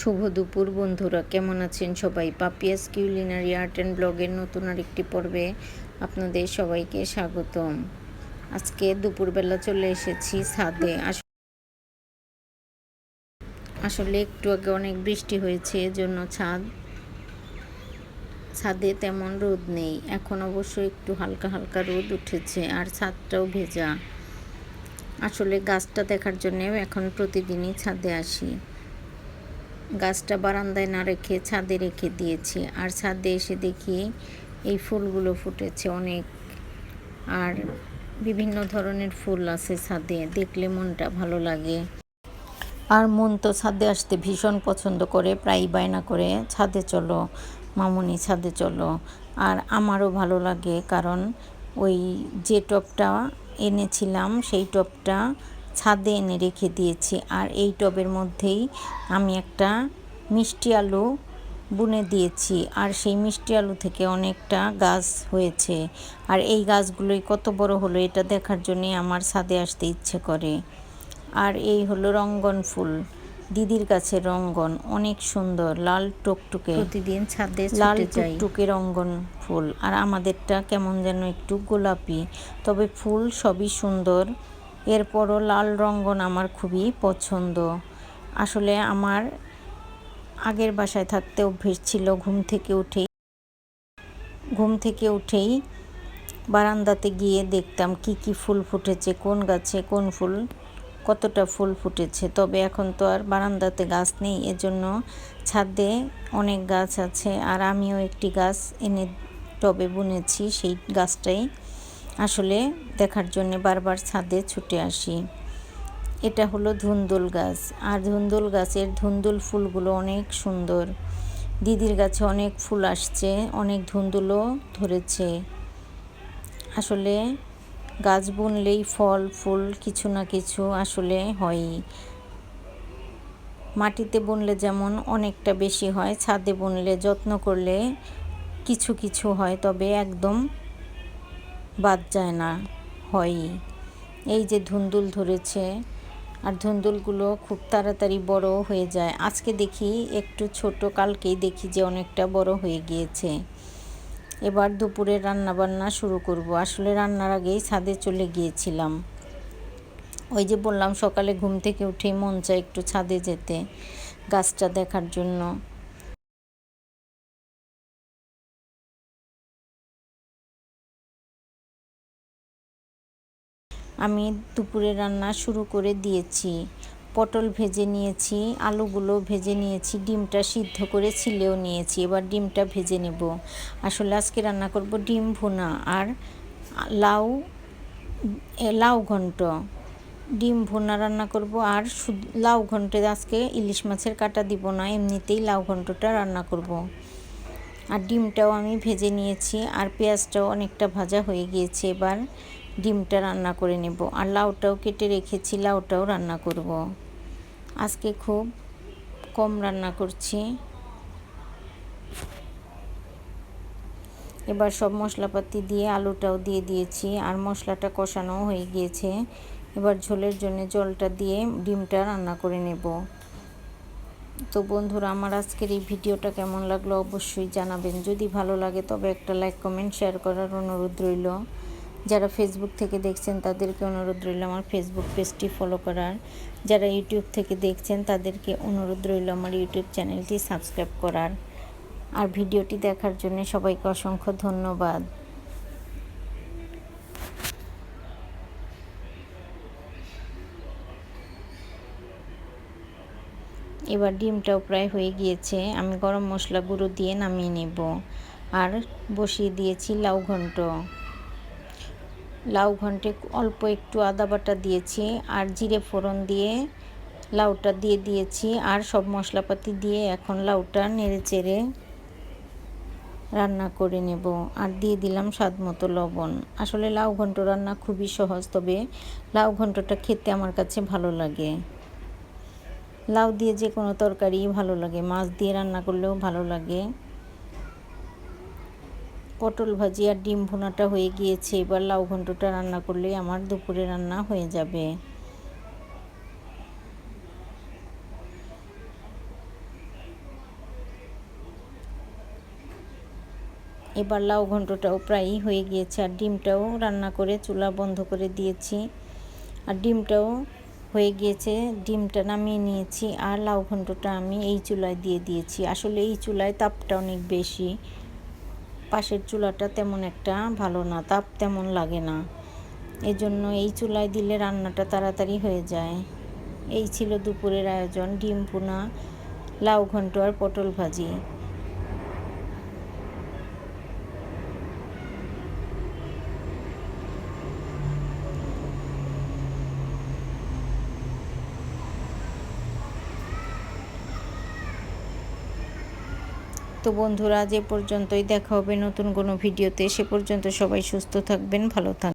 শুভ দুপুর বন্ধুরা, কেমন আছেন সবাই? পাপিয়াস কিউলিনারি আর্ট অ্যান্ড ব্লগের নতুন আরেকটি পর্বে আপনাদের সবাইকে স্বাগতম। আজকে দুপুরবেলা চলে এসেছি ছাদে। আসলে একটু আগে অনেক বৃষ্টি হয়েছে, এজন্য ছাদ ছাদে তেমন রোদ নেই। এখন অবশ্য একটু হালকা হালকা রোদ উঠেছে, আর ছাদটাও ভেজা। আসলে গাছটা দেখার জন্য এখন প্রতিদিনই ছাদে আসি। গাছটা বারান্দায় না রেখে ছাদে রেখে দিয়েছি। আর ছাদে এসে দেখি এই ফুলগুলো ফুটেছে অনেক। আর বিভিন্ন ধরনের ফুল আছে ছাদে, দেখলে মনটা ভালো লাগে। আর মন তো ছাদে আসতে ভীষণ পছন্দ করে প্রায় বায়না করে, ছাদে চলো, মামুনি ছাদে চলো। আর আমারও ভালো লাগে, কারণ ওই যে টবটা এনেছিলাম, সেই টবটা ছাদে এনে রেখে দিয়েছি। আর এই টবের মধ্যেই আমি একটা মিষ্টি আলু বুনে দিয়েছি। আর সেই মিষ্টি আলু থেকে অনেকটা গাছ হয়েছে। আর এই গাছগুলোই কত বড় হলো এটা দেখার জন্যে আমার ছাদে আসতে ইচ্ছে করে। আর এই হলো রঙ্গন ফুল। দিদির কাছে রঙ্গন অনেক সুন্দর লাল টুকটুকে। প্রতিদিন ছাদে লাল টুকটুকে রঙ্গন ফুল। আর আমাদেরটা কেমন যেন একটু গোলাপি। তবে ফুল সবই সুন্দর। এরপরও লাল রঙ্গন আমার খুবই পছন্দ। আসলে আমার আগের বাসায় থাকতে অভ্যেস ছিল ঘুম থেকে উঠেই, ঘুম থেকে উঠেই বারান্দাতে গিয়ে দেখতাম কি কি ফুল ফুটেছে, কোন গাছে কোন ফুল, কতটা ফুল ফুটেছে। তবে এখন তো আর বারান্দাতে গাছ নেই, এজন্য ছাদে অনেক গাছ আছে, আর আমিও একটি গাছ এনে টবে বুনেছি, সেই গাছটাই আসলে দেখার জন্যে বারবার ছাদে ছুটে আসি। এটা হলো ধুন্দুল গাছ। আর ধুন্দুল গাছের ধুন্দুল ফুলগুলো অনেক সুন্দর। দিদির গাছে অনেক ফুল আসছে, অনেক ধুন্দুলও ধরেছে। আসলে গাছ বুনলেই ফল, ফুল কিছু না কিছু আসলে হয়ই। মাটিতে বুনলে যেমন অনেকটা বেশি হয়, ছাদে বুনলে যত্ন করলে কিছু কিছু হয়, তবে একদম বাদ যায় না, হয়ই। এই যে ধুন্দুল ধরেছে, আর ধুন্দুলগুলো খুব তাড়াতাড়ি বড় হয়ে যায়। আজকে দেখি একটু ছোট, কালকেই দেখি যে অনেকটা বড় হয়ে গিয়েছে। এবার দুপুরে রান্না বান্না শুরু করব। আসলে রান্নার আগেই ছাদে চলে গিয়েছিলাম। ওই যে বললাম সকালে ঘুম থেকে উঠেই মন চায় একটু ছাদে যেতে, গাছটা দেখার জন্য। আমি দুপুরে রান্না শুরু করে দিয়েছি। পটল ভেজে নিয়েছি, আলুগুলো ভেজে নিয়েছি, ডিমটা সিদ্ধ করে ছিলেও নিয়েছি। এবার ডিমটা ভেজে নেব। আসলে আজকে রান্না করব ডিম ভুনা আর লাউ লাউ ঘন্ট। ডিম ভুনা রান্না করব আর লাউ ঘন্টে আজকে ইলিশ মাছের কাটা দিব না, এমনিতেই লাউ ঘন্টটা রান্না করব। আর ডিমটাও আমি ভেজে নিয়েছি আর পেঁয়াজটাও অনেকটা ভাজা হয়ে গিয়েছে এবার। ডিমটা রান্না করে নেব আর লাউটাও কেটে রেখেছি, লাউটাও রান্না করব। আজকে খুব কম রান্না করছি। এবার সব মশলাপাতি দিয়ে আলুটাও দিয়ে দিয়েছি আর মশলাটা কষানো হয়ে গিয়েছে। এবার ঝোলের জন্য জলটা দিয়ে ডিমটা রান্না করে নেব। তো বন্ধুরা, আমার আজকের এই ভিডিওটা কেমন লাগল অবশ্যই জানাবেন। যদি ভালো লাগে তবে একটা লাইক, কমেন্ট, শেয়ার করার অনুরোধ রইল। যারা ফেসবুক থেকে দেখছেন, তাদেরকে অনুরোধ রইল আমার ফেসবুক পেজটি ফলো করার। যারা ইউটিউব থেকে দেখছেন, তাদেরকে অনুরোধ রইল আমার ইউটিউব চ্যানেলটি সাবস্ক্রাইব করার। আর ভিডিওটি দেখার জন্য সবাইকে অসংখ্য ধন্যবাদ। এবার ডিমটাও প্রায় হয়ে গিয়েছে, আমি গরম মশলা গুঁড়ো দিয়ে নামিয়ে নেব। আর বসিয়ে দিয়েছি লাউ ঘন্ট। লাউ ঘন্টে অল্প একটু আদা বাটা দিয়েছি আর জিরে ফোড়ন দিয়ে লাউটা দিয়ে দিয়েছি আর সব মশলাপাতি দিয়ে এখন লাউটা নেড়ে চেড়ে রান্না করে নেব আর দিয়ে দিলাম স্বাদ মতো লবণ। আসলে লাউ ঘন্ট রান্না খুবই সহজ, তবে লাউ ঘন্টটা খেতে আমার কাছে ভালো লাগে। লাউ দিয়ে যে কোনো তরকারি ভালো লাগে, মাছ দিয়ে রান্না করলেও ভালো লাগে। পটল ভাজি আর ডিম ভুনাটা হয়ে গিয়েছে। এবার লাউ ঘন্টটা রান্না করলেই আমার দুপুরে রান্না হয়ে যাবে। এবার লাউ ঘন্টটাও প্রায়ই হয়ে গিয়েছে আর ডিমটাও রান্না করে চুলা বন্ধ করে দিয়েছি। আর ডিমটাও হয়ে গিয়েছে, ডিমটা নামিয়ে নিয়েছি আর লাউ ঘন্টটা আমি এই চুলায় দিয়ে দিয়েছি। আসলে এই চুলায় তাপটা অনেক বেশি। পাশের চুলাটা তেমন একটা ভালো না, তাপ তেমন লাগে না। এজন্য এই চুলায় দিলে রান্নাটা তাড়াতাড়ি হয়ে যায়। এই ছিল দুপুরের আয়োজন, ডিম পোনা লাউ ঘন্ট আর পটল ভাজি। তো বন্ধুরা, যে পর্যন্তই দেখা হবে নতুন কোনো ভিডিওতে, সে পর্যন্ত সবাই সুস্থ থাকবেন, ভালো থাকবেন।